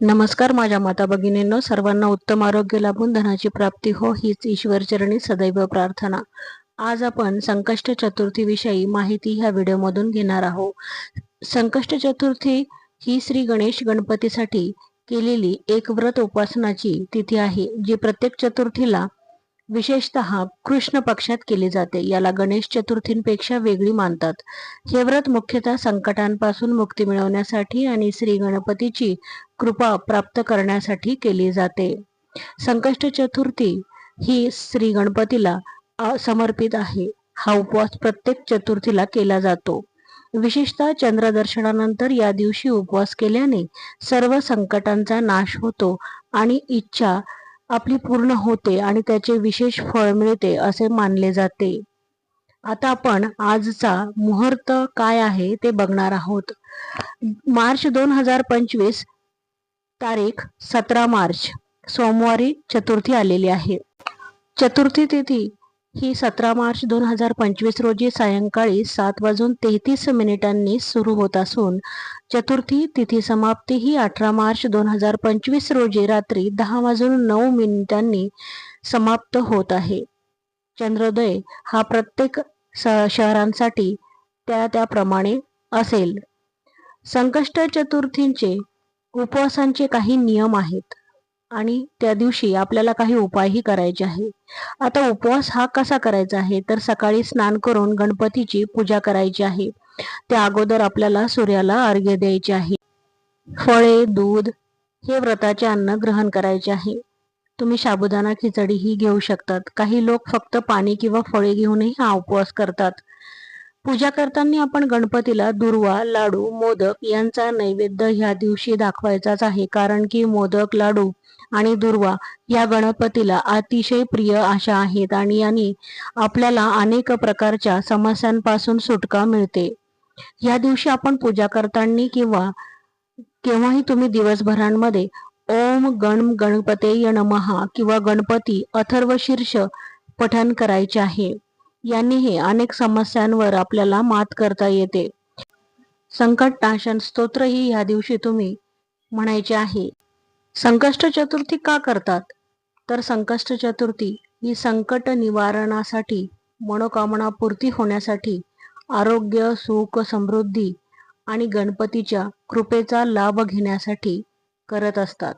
नमस्कार माझ्या माता भगिनींनो. सर्वांना उत्तम आरोग्य लाभून धनाची प्राप्ती हो हीच ईश्वरचरणी सदैव प्रार्थना. आज आपण संकष्ट चतुर्थीविषयी माहिती ह्या व्हिडिओमधून घेणार आहोत. संकष्ट चतुर्थी ही श्री गणेश गणपतीसाठी केलेली एक व्रत उपासनाची तिथी आहे जी प्रत्येक चतुर्थीला विशेषतः कृष्ण पक्षात केले जाते. याला गणेश चतुर्थींपेक्षा वेगळी मानतात. हे व्रत मुख्यतः संकटांपासून मुक्ती मिळवण्यासाठी आणि श्री गणपतीची कृपा प्राप्त करण्यासाठी केली जाते. संकष्ट चतुर्थी ही श्री गणपतीला समर्पित आहे. हा उपवास प्रत्येक चतुर्थीला केला जातो. विशेषतः चंद्रदर्शनानंतर या दिवशी उपवास केल्याने सर्व संकटांचा नाश होतो आणि इच्छा आपली पूर्ण होते आणि त्याचे विशेष फळ मिळते असे मानले जाते. आता आपण आजचा मुहूर्त काय आहे ते बघणार आहोत. मार्च दोन हजार पंचवीस तारीख सतरा मार्च सोमवारी चतुर्थी आलेली आहे. चतुर्थी तिथी ही सतरा मार्च दोन हजार पंचवीस रोजी सायंकाळी सात वाजून तेहतीस मिनिटांनी सुरू होत असून चतुर्थी तिथी समाप्ती ही अठरा मार्च दोन हजार पंचवीस रोजी रात्री दहा वाजून नऊ मिनिटांनी समाप्त होत आहे. चंद्रोदय हा प्रत्येक शहरांसाठी त्या त्याप्रमाणे असेल. संकष्ट चतुर्थींचे उपवासांचे काही नियम आहेत. आणि त्या दिवशी आपल्याला काही उपायही करायचे आहे. आता उपवास हा कसा करायचा आहे? तर सकाळी स्नान करून गणपतीची पूजा करायची आहे. त्या अगोदर आपल्याला सूर्याला अर्घ्य द्यायचे आहे. फळे दूध हे व्रताचे अन्न ग्रहण करायचे आहे. तुम्ही साबुदाणा खिचडी ही घेऊ शकतात. काही लोक फक्त पाणी किंवा फळे घेऊनही हा उपवास करतात. पूजा करताना आपण गणपतीला दुर्वा लाडू मोदक यांचा नैवेद्य ह्या दिवशी दाखवायचाच आहे. कारण की मोदक लाडू आणि दुर्वा या गणपतीला अतिशय प्रिय अशा आहेत आणि यांनी आपल्याला अनेक प्रकारच्या समस्यांपासून सुटका मिळते. या दिवशी आपण पूजा करताना किंवा केव्हाही तुम्ही दिवसभरांमध्ये ओम गण गणपते नमहा किंवा गणपती अथर्व शीर्ष पठन करायचे आहे. यांनी हे अनेक समस्यांवर आपल्याला मात करता येते. संकट नाशन स्तोत्र ही या दिवशी तुम्ही म्हणायचे आहे. संकष्ट चतुर्थी का करतात? तर संकष्ट चतुर्थी ही संकट निवारणासाठी मनोकामना पूर्ती होण्यासाठी आरोग्य सुख समृद्धी आणि गणपतीच्या कृपेचा लाभ घेण्यासाठी करत असतात.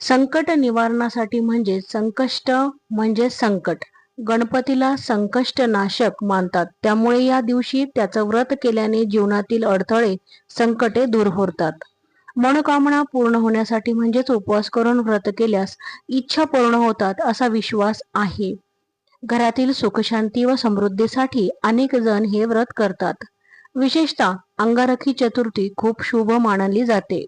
संकट निवारणासाठी म्हणजे संकष्ट म्हणजे संकट. गणपतीला संकष्ट नाशक मानतात. त्यामुळे या दिवशी त्याचं व्रत केल्याने जीवनातील अडथळे संकटे दूर होतात. मनोकामना पूर्ण होण्यासाठी म्हणजेच उपवास करून व्रत केल्यास इच्छा पूर्ण होतात असा विश्वास आहे. घरातील सुखशांती व समृद्धीसाठी अनेक जण हे व्रत करतात. विशेषतः अंगारखी चतुर्थी खूप शुभ मानली जाते.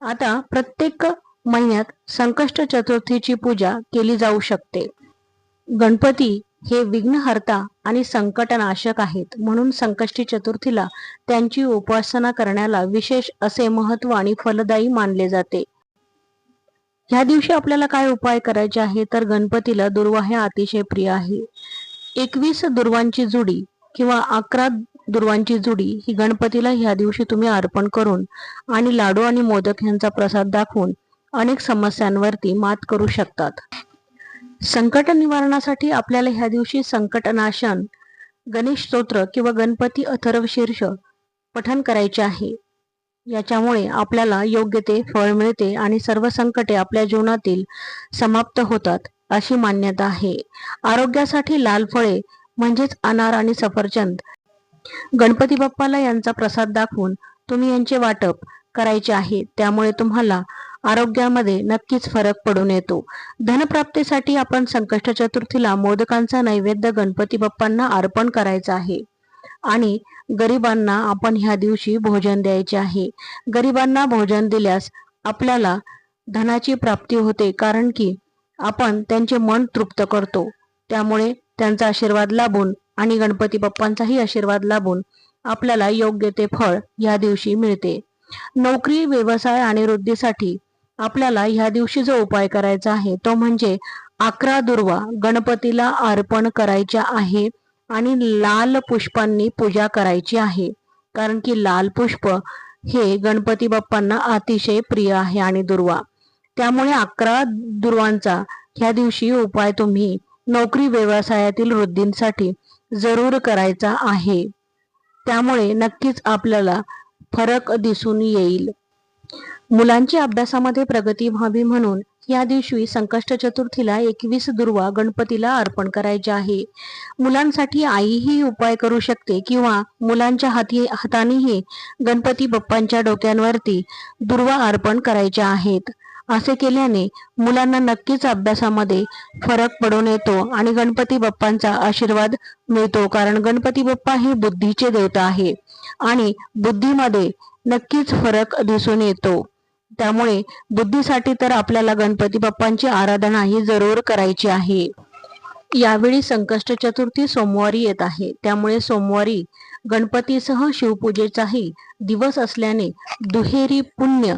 आता प्रत्येक महिन्यात संकष्ट चतुर्थीची पूजा केली जाऊ शकते. गणपती हे विघ्नहर्ता आणि संकटनाशक आहेत. म्हणून संकष्टी चतुर्थीला त्यांची उपासना करण्याला विशेष असे महत्त्व आणि फलदायी मानले जाते. ह्या दिवशी आपल्याला काय उपाय करायचे आहे? तर गणपतीला दुर्वा हे अतिशय प्रिय आहे. एकवीस दुर्वांची जुडी किंवा अकरा दुर्वांची जुडी ही गणपतीला ह्या दिवशी तुम्ही अर्पण करून आणि लाडू आणि मोदक यांचा प्रसाद दाखवून अनेक समस्यांवरती मात करू शकतात. संकट निवारणासाठी आपल्याला ह्या दिवशी संकटनाशन गणेश स्तोत्र किंवा गणपती अथर्व शीर्ष पठन करायचे आहे. याच्यामुळे आपल्याला योग्य ते फळ मिळते आणि सर्व संकटे आपल्या जीवनातील समाप्त होतात अशी मान्यता आहे. आरोग्यासाठी लाल फळे म्हणजेच अनार आणि सफरचंद गणपती बाप्पाला यांचा प्रसाद दाखवून तुम्ही यांचे वाटप करायचे आहे. त्यामुळे तुम्हाला आरोग्यामध्ये नक्कीच फरक पडून येतो. धनप्राप्तीसाठी आपण संकष्ट चतुर्थीला मोदकांचा नैवेद्य गणपती बाप्पांना अर्पण करायचा आहे. आणि गरिबांना आपण ह्या दिवशी भोजन द्यायचे आहे. गरिबांना भोजन दिल्यास आपल्याला धनाची प्राप्ती होते कारण की आपण त्यांचे मन तृप्त करतो. त्यामुळे त्यांचा आशीर्वाद लाभून आणि गणपती बाप्पांचाही आशीर्वाद लाभून आपल्याला योग्य ते फळ या दिवशी मिळते. नोकरी व्यवसाय आणि वृद्धीसाठी आपल्याला ह्या दिवशी जो उपाय करायचा आहे तो म्हणजे अकरा दुर्वा गणपतीला अर्पण करायच्या आहे आणि लाल पुष्पांनी पूजा करायची आहे. कारण की लाल पुष्प हे गणपती बाप्पांना अतिशय प्रिय आहे आणि दुर्वा. त्यामुळे अकरा दुर्वांचा ह्या दिवशी उपाय तुम्ही नोकरी व्यवसायातील वृद्धींसाठी जरूर करायचा आहे. त्यामुळे नक्कीच आपल्याला फरक दिसून येईल. मुलांची अभ्यासामध्ये प्रगती व्हावी म्हणून या दिवशी संकष्ट चतुर्थीला एकवीस दुर्वा गणपतीला अर्पण करायचे आहे. मुलांसाठी आईही उपाय करू शकते किंवा मुलांच्या हाती हातानेही गणपती बाप्पांच्या डोक्यांवरती दुर्वा अर्पण करायच्या आहेत. असे केल्याने मुलांना नक्कीच अभ्यासामध्ये फरक पडून येतो आणि गणपती बाप्पांचा आशीर्वाद मिळतो कारण गणपती बाप्पा हे बुद्धीचे देवता आहे आणि बुद्धीमध्ये नक्कीच फरक दिसून येतो. त्यामुळे बुद्धीसाठी तर आपल्याला गणपती बाप्पांची आराधना ही जरूर करायची आहे. यावेळी संकष्ट चतुर्थी सोमवारी येत आहे. त्यामुळे सोमवारी गणपतीसह शिवपूजेचाही दिवस असल्याने दुहेरी पुण्य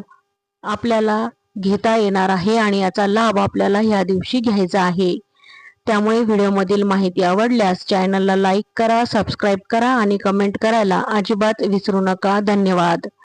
आपल्याला घेता येणार आहे आणि याचा लाभ आपल्याला ह्या दिवशी घ्यायचा आहे. त्यामुळे व्हिडिओमधील माहिती आवडल्यास चॅनलला लाईक करा सबस्क्राईब करा आणि कमेंट करायला अजिबात विसरू नका. धन्यवाद.